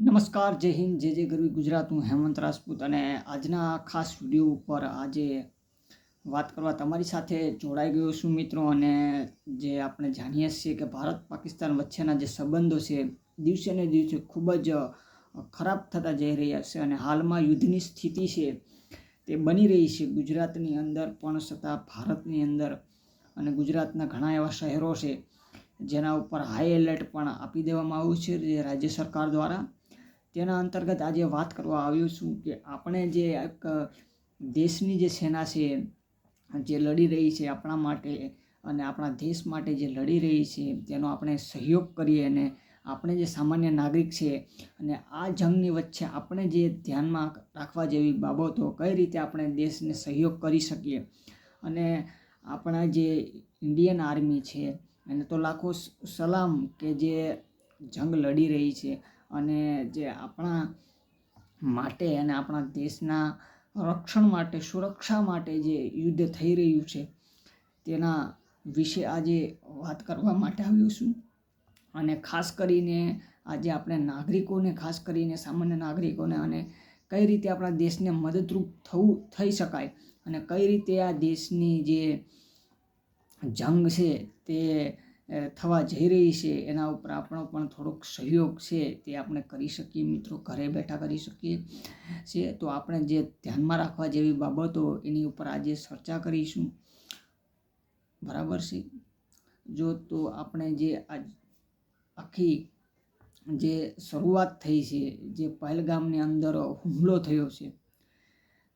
નમસ્કાર, જય હિન્દ, જય જય ગરવી ગુજરાત. હું હેમંત રાજપૂત અને આજના ખાસ વીડિયો ઉપર આજે વાત કરવા તમારી સાથે જોડાઈ ગયો છું મિત્રો. અને જે આપણે જાણીએ છીએ કે ભારત પાકિસ્તાન વચ્ચેના જે સંબંધો છે, દિવસે ને દિવસે ખૂબ જ ખરાબ થતા જઈ રહ્યા છે અને હાલમાં યુદ્ધની સ્થિતિ છે તે બની રહી છે ગુજરાતની અંદર, પણ છતાં ભારતની અંદર અને ગુજરાતના ઘણા એવા શહેરો છે જેના ઉપર હાઈ એલર્ટ પણ આપી દેવામાં આવ્યું છે જે રાજ્ય સરકાર દ્વારા. તેના અંતર્ગત આજે વાત કરવા આવ્યો છું કે આપણે જે એક દેશની જે સેના છે, જે લડી રહી છે આપણા માટે અને આપણા દેશ માટે જે લડી રહી છે, તેનો આપણે સહયોગ કરીએ અને આપણે જે સામાન્ય નાગરિક છે અને આ જંગની વચ્ચે આપણે જે ધ્યાનમાં રાખવા જેવી બાબતો કઈ રીતે આપણે દેશને સહયોગ કરી શકીએ? અને આપણા જે ઇન્ડિયન આર્મી છે એને તો લાખો સલામ કે જે જંગ લડી રહી છે અને જે આપણા માટે અને આપણા દેશના રક્ષણ માટે, સુરક્ષા માટે જે યુદ્ધ થઈ રહ્યું છે, તેના વિશે આજે વાત કરવા માટે આવ્યો છું. અને ખાસ કરીને આજે આપણે નાગરિકોને, ખાસ કરીને સામાન્ય નાગરિકોને અને કઈ રીતે આપણા દેશને મદદરૂપ થવું, થઈ શકાય અને કઈ રીતે આ દેશની જે જંગ છે તે થવા જઈ રહી છે, એના ઉપર આપણો પણ થોડોક સહયોગ છે, તે આપણે કરી શકીએ, મિત્રો, ઘરે બેઠા કરી શકીએ છે તો આપણે જે ધ્યાનમાં રાખવા જેવી બાબતો, એની ઉપર આજે ચર્ચા કરીશું. બરાબર છે? જો તો આપણે જે આજ આખી જે શરૂઆત થઈ છે, જે પહેલગામની અંદર હુમલો થયો છે,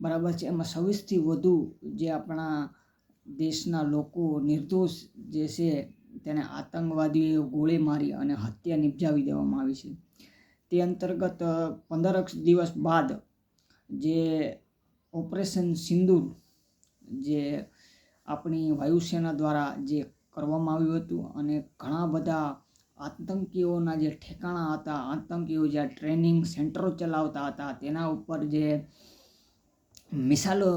બરાબર છે? એમાં સવીસથી વધુ જે આપણા દેશના લોકો નિર્દોષ જે છે તેને આતંકવાદીઓએ ગોળી મારી અને હત્યા નિપજાવી દેવામાં આવી છે. તે અંતર્ગત પંદર દિવસ બાદ જે ઓપરેશન સિંદૂર, જે આપણી વાયુસેના દ્વારા જે કરવામાં આવ્યું હતું અને ઘણા બધા આતંકીઓના જે ઠેકાણા હતા, આતંકીઓ જે ટ્રેનિંગ સેન્ટરો ચલાવતા હતા, તેના ઉપર જે મિસાઇલો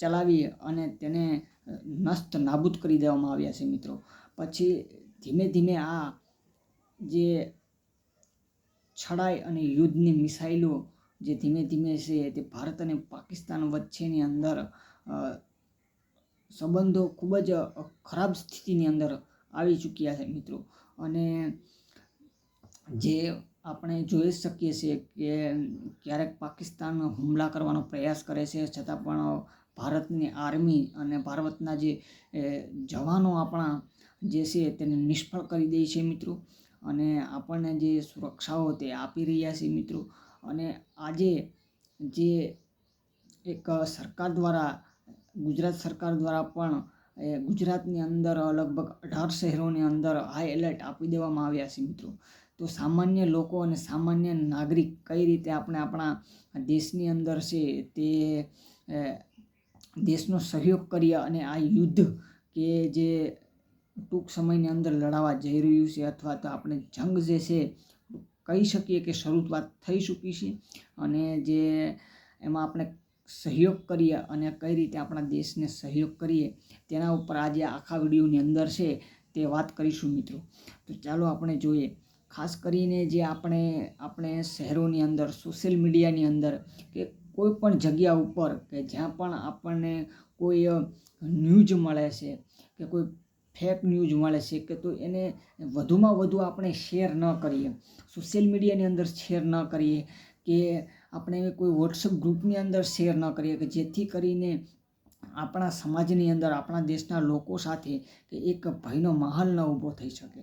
ચલાવી અને તેને નષ્ટ નાબૂદ કરી દેવામાં આવ્યા છે મિત્રો. પછી ધીમે ધીમે આ જે છડાઈ અને યુદ્ધની મિસાઇલો જે ધીમે ધીમે છે તે ભારત અને પાકિસ્તાન વચ્ચેની અંદર સંબંધો ખૂબ જ ખરાબ સ્થિતિની અંદર આવી ચૂક્યા છે મિત્રો. અને જે આપણે જોઈ શકીએ છીએ કે ક્યારેક પાકિસ્તાન હુમલા કરવાનો પ્રયાસ કરે છે, છતાં પણ ભારતની આર્મી અને ભારતના જે જવાનો આપણા જે છે તેને નિષ્ફળ કરી દે છે મિત્રો. અને આપણને જે સુરક્ષાઓ તે આપી રહ્યા છે મિત્રો. અને આજે જે એક સરકાર દ્વારા, ગુજરાત સરકાર દ્વારા પણ ગુજરાતની અંદર લગભગ અઢાર શહેરોની અંદર હાઈ એલર્ટ આપી દેવામાં આવ્યા છે મિત્રો. તો સામાન્ય લોકો અને સામાન્ય નાગરિક કઈ રીતે આપણે આપણા દેશની અંદર છે તે દેશનો સહયોગ કરીએ અને આ યુદ્ધ કે જે ટૂંક સમયની અંદર લડાવા જઈ રહ્યું છે અથવા તો આપણે જંગ જે છે કહી શકીએ કે શરૂઆત થઈ ચૂકી છે અને જે એમાં આપણે સહયોગ કરીએ અને કઈ રીતે આપણા દેશને સહયોગ કરીએ તેના ઉપર આજે આખા વિડીયોની અંદર છે તે વાત કરીશું મિત્રો. તો ચાલો આપણે જોઈએ. ખાસ કરીને જે આપણે આપણે શહેરોની અંદર સોશિયલ મીડિયાની અંદર કે કોઈ પણ જગ્યા ઉપર કે જ્યાં પણ આપણને કોઈ ન્યૂઝ મળે છે કે કોઈ ફેક ન્યૂઝ મળે છે કે તો એને વધુમાં વધુ આપણે શેર ન કરીએ. સોશિયલ મીડિયાની અંદર શેર ન કરીએ કે આપણે કોઈ વોટ્સઅપ ગ્રુપની અંદર શેર ન કરીએ કે જેથી કરીને આપણા સમાજની અંદર, આપણા દેશના લોકો સાથે કે એક ભયનો માહોલ ન ઊભો થઈ શકે,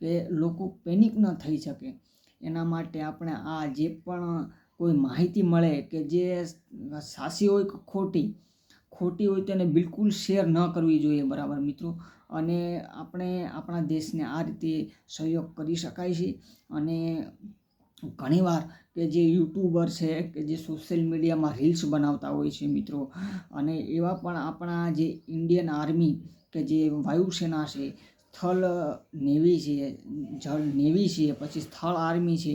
કે લોકો પેનિક ન થઈ શકે. એના માટે આપણે આ જે પણ કોઈ માહિતી મળે કે જે સાચી હોય કે ખોટી ખોટી હોય તેને બિલકુલ શેર ન કરવી જોઈએ, બરાબર મિત્રો. અને આપણે આપણા દેશને આ રીતે સહયોગ કરી શકાય છે. અને ઘણીવાર કે જે યુટ્યુબર છે, કે જે સોશિયલ મીડિયામાં રીલ્સ બનાવતા હોય છે મિત્રો. અને એવા પણ આપણા જે ઇન્ડિયન આર્મી કે જે વાયુસેના છે, સ્થળ નેવી છે, જળ નેવી છે, પછી સ્થળ આર્મી છે,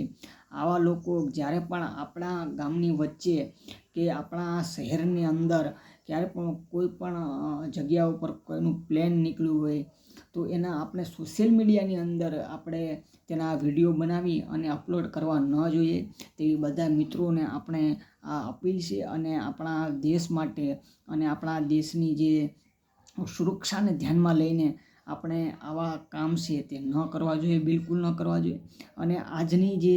આવા લોકો જ્યારે પણ આપણા ગામની વચ્ચે કે આપણા શહેરની અંદર ક્યારે પણ કોઈ પણ જગ્યા ઉપર કોઈનું પ્લેન નીકળ્યું હોય, તો એના આપણે સોશિયલ મીડિયાની અંદર આપણે તેના વીડિયો બનાવી અને અપલોડ કરવા ન જોઈએ. તેવી બધા મિત્રોને આપણે આ અપીલ છે અને આપણા દેશ માટે અને આપણા દેશની જે સુરક્ષાને ધ્યાનમાં લઈને આપણે આવા કામ છે તે ન કરવા જોઈએ, બિલકુલ ન કરવા જોઈએ. અને આજની જે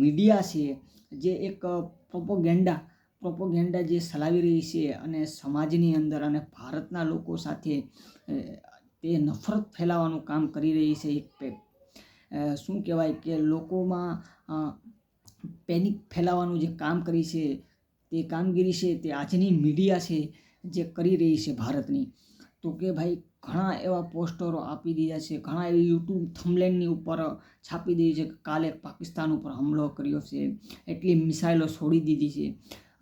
મીડિયા છે, જે એક પ્રોપોગેન્ડા પ્રોપોગેન્ડા જે ચલાવી રહી છે અને સમાજની અંદર અને ભારતના લોકો સાથે તે નફરત ફેલાવાનું કામ કરી રહી છે એક શું કહેવાય કે લોકોમાં પેનિક ફેલાવવાનું જે કામ કરી છે, તે કામગીરી છે, તે આજની મીડિયા છે જે કરી રહી છે ભારતની. તો કે ભાઈ ઘણા એવા પોસ્ટરો આપી દીધા છે, ઘણા એવી યુટ્યુબ થમલેનની ઉપર છાપી દીધી છે કે કાલે પાકિસ્તાન ઉપર હુમલો કર્યો છે, એટલી મિસાઇલો છોડી દીધી છે.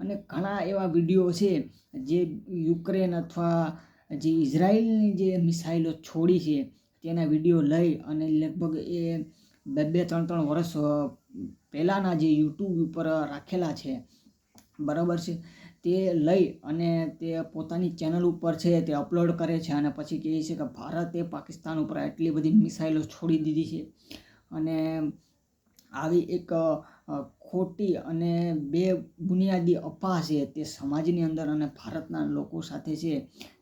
અને ઘણા એવા વીડિયો છે જે યુક્રેન અથવા જે ઇઝરાયલની જે મિસાઇલો છોડી છે, તેના વીડિયો લઈ અને લગભગ એ બે બે, ત્રણ ત્રણ વર્ષ પહેલાંના જે યુટ્યુબ ઉપર રાખેલા છે. બરાબર છે? તે લઈ અને તે પોતાની ચેનલ ઉપર છે, તે અપલોડ કરે છે અને પછી કહે છે કે ભારતે પાકિસ્તાન ઉપર એટલી બધી મિસાઇલો છોડી દીધી છે. અને આવી એક ખોટી અને બે બુનિયાદી અફવા છે તે સમાજની અંદર અને ભારતના લોકો સાથે છે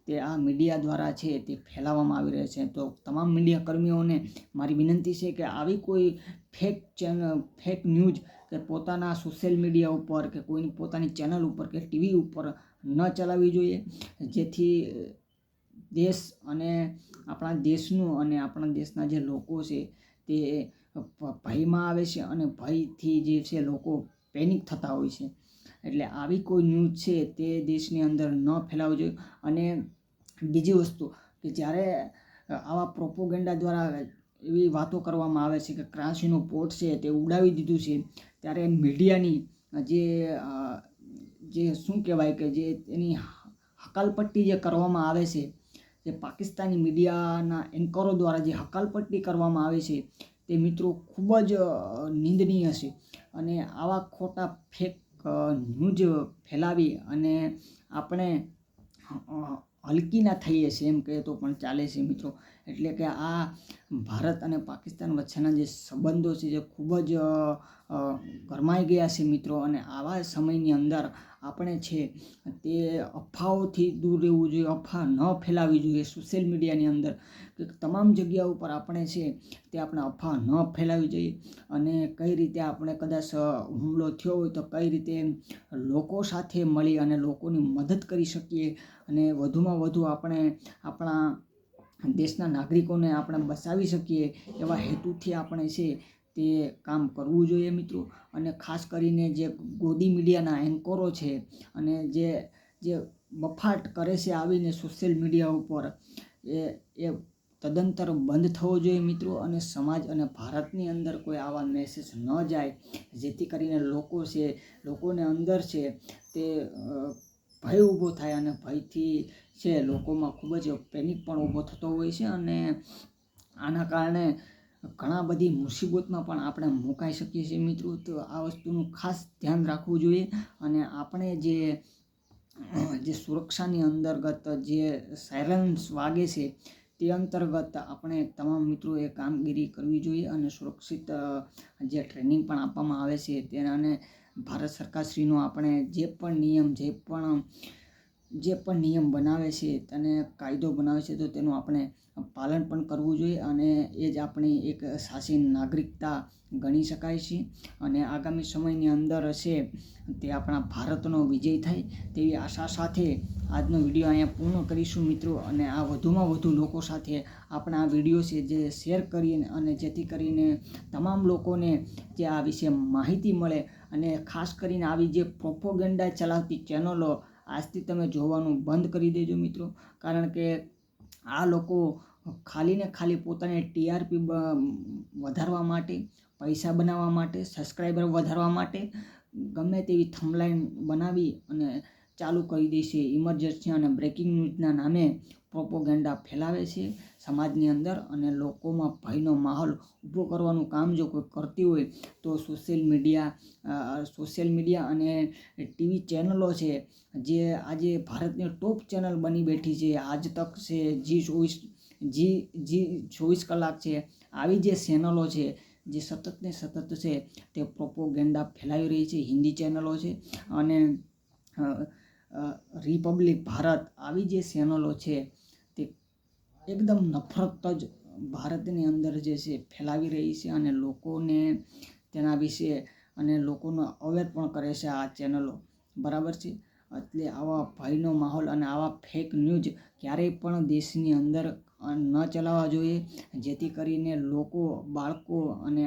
તે આ મીડિયા દ્વારા છે તે ફેલાવવામાં આવી રહ્યા છે. તો તમામ મીડિયા કર્મીઓને મારી વિનંતી છે કે આવી કોઈ ફેક ચેનલ ફેક ન્યૂઝ કે પોતાના સોશિયલ મીડિયા ઉપર કે કોઈની પોતાની ચેનલ ઉપર કે ટીવી ઉપર ન ચલાવવી જોઈએ. જેથી દેશ અને આપણા દેશનું અને આપણા દેશના જે લોકો છે તે ભયમાં આવે છે અને ભયથી જે છે લોકો પેનિક થતા હોય છે. એટલે આવી કોઈ ન્યૂઝ છે તે દેશની અંદર ન ફેલાવવી જોઈએ. અને બીજી વસ્તુ કે જ્યારે આવા પ્રોપોગેન્ડા દ્વારા એવી વાતો કરવામાં આવે છે કે ક્રાંચીનું પોટ છે તે ઉડાવી દીધું છે, ત્યારે મીડિયાની જે જે શું કહેવાય કે જે એની હકાલપટ્ટી જે કરવામાં આવે છે, જે પાકિસ્તાની મીડિયાના એન્કરો દ્વારા જે હકાલપટ્ટી કરવામાં આવે છે તે મિત્રો ખૂબ જ નિંદનીય છે. અને આવા ખોટા ફેક ન્યૂઝ ફેલાવી અને આપણે હલકી ના થઈએ છીએ એમ કહે તો પણ ચાલે છે મિત્રો. એટલે કે આ ભારત અને પાકિસ્તાન વચ્ચેના જે સંબંધો છે જે ખૂબ જ ગરમાઈ ગયા છે મિત્રો. અને આવા સમયની અંદર આપણે છે, તે અફવાઓથી દૂર રહેવું જોઈએ, અફવા ન ફેલાવી જોઈએ સોશિયલ મીડિયાની અંદર. કે તમામ જગ્યા ઉપર આપણે છે, તે આપણે અફવા ન ફેલાવી જોઈએ. અને કઈ રીતે આપણે કદાચ હુમલો થયો હોય તો કઈ રીતે લોકો સાથે મળી અને લોકોની મદદ કરી શકીએ. અને વધુમાં વધુ આપણે આપણા દેશના નાગરિકોને આપણે બચાવી શકીએ એવા હેતુથી આપણે છે તે કામ કરવું જોઈએ મિત્રો. અને ખાસ કરીને જે ગોદી મીડિયાના એન્કરો છે અને જે જે બફાટ કરે છે આવીને સોશિયલ મીડિયા ઉપર, એ એ તદંતર બંધ થવો જોઈએ મિત્રો. અને સમાજ અને ભારતની અંદર કોઈ આવા મેસેજ ન જાય, જેથી કરીને લોકો છે, લોકોને અંદર છે તે ભય ઊભો થાય અને ભયથી છે લોકોમાં ખૂબ જ પેનિક પણ ઊભો થતો હોય છે. અને આના કારણે ઘણા બધી મુસીબતમાં પણ આપણે મુકાઈ શકીએ છીએ મિત્રો. તો આ વસ્તુનું ખાસ ધ્યાન રાખવું જોઈએ અને આપણે જે જે સુરક્ષાની અંતર્ગત જે સાયરન્સ વાગે છે તે અંતર્ગત આપણે તમામ મિત્રોએ કામગીરી કરવી જોઈએ અને સુરક્ષિત જે ટ્રેનિંગ પણ આપવામાં આવે છે તેનાને ભારત સરકારશ્રીનો આપણે જે પણ નિયમ, જે પણ જે પણ નિયમ બનાવે છે અને કાયદો બનાવે છે, તો તેનું આપણે પાલન પણ કરવું જોઈએ અને એ જ આપણી એક સાચી નાગરિકતા ગણી શકાય છે. અને આગામી સમયની અંદર હશે તે આપણા ભારતનો વિજય થાય તેવી આશા સાથે આજનો વીડિયો અહીંયા પૂર્ણ કરીશું મિત્રો. અને આ વધુમાં વધુ લોકો સાથે આપણા આ વીડિયો છે જે શેર કરીને અને જેથી કરીને તમામ લોકોને જે આ વિશે માહિતી મળે અને ખાસ કરીને આવી જે પ્રોપોગેન્ડા ચલાવતી ચેનલો આજથી તમે જોવાનું બંધ કરી દેજો મિત્રો. કારણ કે આ લોકો ખાલી ને ખાલી પોતાને ટીઆરપી વધારવા માટે, પૈસા બનાવવા માટે સબસ્ક્રાઈબર વધારવા માટે ગમે તેવી થમલાઈન બનાવી અને ચાલુ કરી દેશે. ઇમરજન્સી અને બ્રેકિંગ ન્યૂઝના નામે પ્રોપોગેન્ડા ફેલાવે છે. સમાજની અંદર અને લોકોમાં ભયનો માહોલ ઊભો કરવાનું કામ જો કોઈ કરતી હોય, તો સોશિયલ મીડિયા સોશિયલ મીડિયા અને ટીવી ચેનલો છે, જે આજે ભારતની ટોપ ચેનલ બની બેઠી છે. આજ તક છે, જી ચોવીસ, જી જી ચોવીસ કલાક છે. આવી જે ચેનલો છે, જે સતત ને સતત છે, તે પ્રોપોગેન્ડા ફેલાવી રહી છે. હિન્દી ચેનલો છે અને રિપબ્લિક ભારત, આવી જે ચેનલો છે એકદમ નફરત જ ભારતની અંદર જે છે ફેલાવી રહી છે અને લોકોને તેના વિશે અને લોકોનો અવેર પણ કરે છે આ ચેનલો. બરાબર છે? એટલે આવા ભયનો માહોલ અને આવા ફેક ન્યૂઝ ક્યારેય પણ દેશની અંદર ન ચલાવવા જોઈએ. જેથી કરીને લોકો, બાળકો અને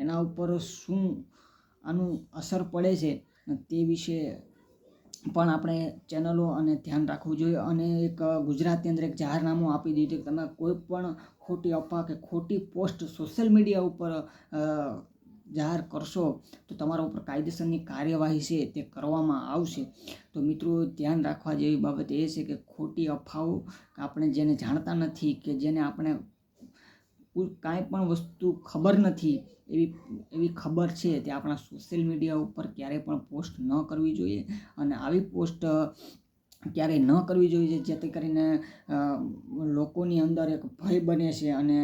એના ઉપર શું આનું અસર પડે છે તે વિશે પણ આપણે ચેનલો અને ધ્યાન રાખવું જોઈએ અને એક ગુજરાતની અંદર એક જાહેરનામું આપી દીધું કે તમે કોઈ પણ ખોટી અફવા કે ખોટી પોસ્ટ સોશિયલ મીડિયા ઉપર જાહેર કરશો તો તમારા ઉપર કાયદેસરની કાર્યવાહી છે તે કરવામાં આવશે. તો મિત્રો, ધ્યાન રાખવા જેવી બાબત એ છે કે ખોટી અફવાઓ આપણે જેને જાણતા નથી કે જેને આપણે કોઈ પણ વસ્તુ ખબર નથી, એવી એવી ખબર છે તે આપણા સોશિયલ મીડિયા ઉપર ક્યારેય પણ પોસ્ટ ન કરવી જોઈએ અને આવી પોસ્ટ ક્યારેય ન કરવી જોઈએ જેથી કરીને લોકોની અંદર એક ભય બને છે અને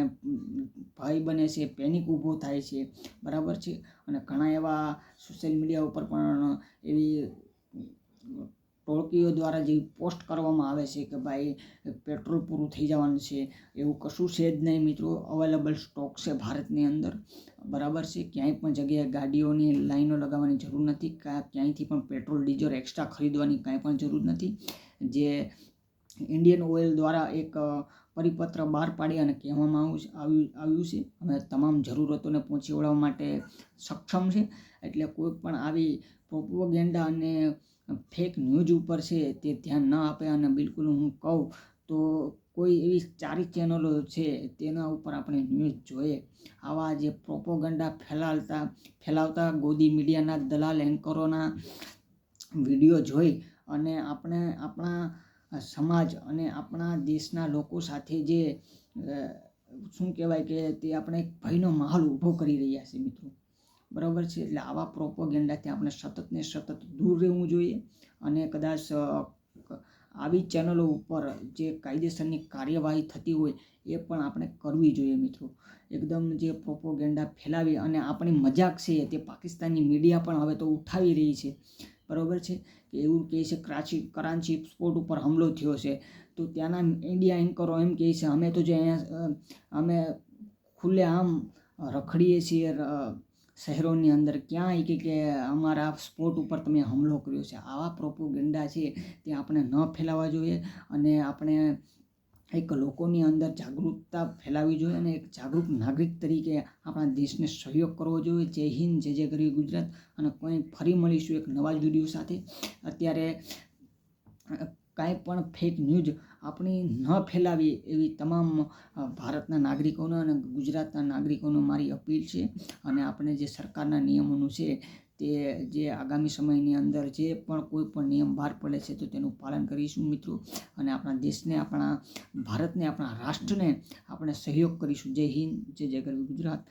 ભય બને છે, પેનિક ઊભો થાય છે. બરાબર છે? અને ઘણા એવા સોશિયલ મીડિયા ઉપર પણ એવી ટોળકીઓ દ્વારા જે પોસ્ટ કરવામાં આવે છે કે ભાઈ, પેટ્રોલ પૂરું થઈ જવાનું છે, એવું કશું છે જ નહીં મિત્રો. અવેલેબલ સ્ટોક છે ભારતની અંદર. બરાબર છે? ક્યાંય પણ જગ્યાએ ગાડીઓની લાઈનો લગાવવાની જરૂર નથી. ક્યાંયથી પણ પેટ્રોલ, ડીઝલ એક્સ્ટ્રા ખરીદવાની કાંઈ પણ જરૂર નથી. જે ઇન્ડિયન ઓઇલ દ્વારા એક પરિપત્ર બહાર પાડી અને કહેવામાં આવ્યું આવ્યું છે. અમે તમામ જરૂરતોને પહોંચી વળવા માટે સક્ષમ છે. એટલે કોઈ પણ આવી પ્રોપોગેન્ડા અને ફેક ન્યૂઝ ઉપર છે તે ધ્યાન ન આપે અને બિલકુલ હું કહું તો કોઈ એવી ચારી ચેનલો છે તેના ઉપર આપણે ન્યૂઝ જોઈએ. આવા જે પ્રોપોગંડા ફેલાવતા ફેલાવતા ગોદી મીડિયાના દલાલ એન્કરોના વીડિયો જોઈ અને આપણે આપણા સમાજ અને આપણા દેશના લોકો સાથે જે શું કહેવાય કે તે આપણે ભયનો માહોલ ઊભો કરી રહ્યા છે મિત્રો. બરાબર છે? એટલે આવા પ્રોપોગેન્ડાથી આપણે સતત ને સતત દૂર રહેવું જોઈએ અને કદાચ આવી ચેનલો ઉપર જે કાયદેસરની કાર્યવાહી થતી હોય એ પણ આપણે કરવી જોઈએ મિત્રો. એકદમ જે પ્રોપોગેન્ડા ફેલાવી અને આપણી મજાક છે તે પાકિસ્તાની મીડિયા પણ હવે તો ઉઠાવી રહી છે. બરાબર છે? કે એવું કહે છે, કરાચી, કરાંચી સ્પોર્ટ ઉપર હુમલો થયો છે. તો ત્યાંના ઇન્ડિયા એન્કરો એમ કહે છે, અમે તો જે અહીંયા અમે ખુલ્લે આમ રખડીએ છીએ શહેરોની અંદર ક્યાં કે કે અમારા સ્પોર્ટ ઉપર તમે હુમલો કર્યો છે. આવા પ્રોપોગેન્ડા છે તે આપણે ન ફેલાવવા જોઈએ અને આપણે એક લોકોની અંદર જાગૃતતા ફેલાવવી જોઈએ અને એક જાગૃત નાગરિક તરીકે આપણા દેશને સહયોગ કરવો જોઈએ. જય હિન્દ, જય જય ગરવી ગુજરાત. અને કોઈ ફરી મળીશું એક નવા જ વીડિયો સાથે. અત્યારે કાંઈ પણ ફેક ન્યૂઝ આપણી ન ફેલાવીએ એવી તમામ ભારતના નાગરિકોને અને ગુજરાતના નાગરિકોને મારી અપીલ છે. અને આપણે જે સરકારના નિયમોનું છે તે જે આગામી સમયની અંદર જે પણ કોઈ પણ નિયમ બહાર પડે છે તો તેનું પાલન કરીશું મિત્રો. અને આપણા દેશને, આપણા ભારતને, આપણા રાષ્ટ્રને આપણે સહયોગ કરીશું. જય હિન્દ, જય જય ગરવી ગુજરાત.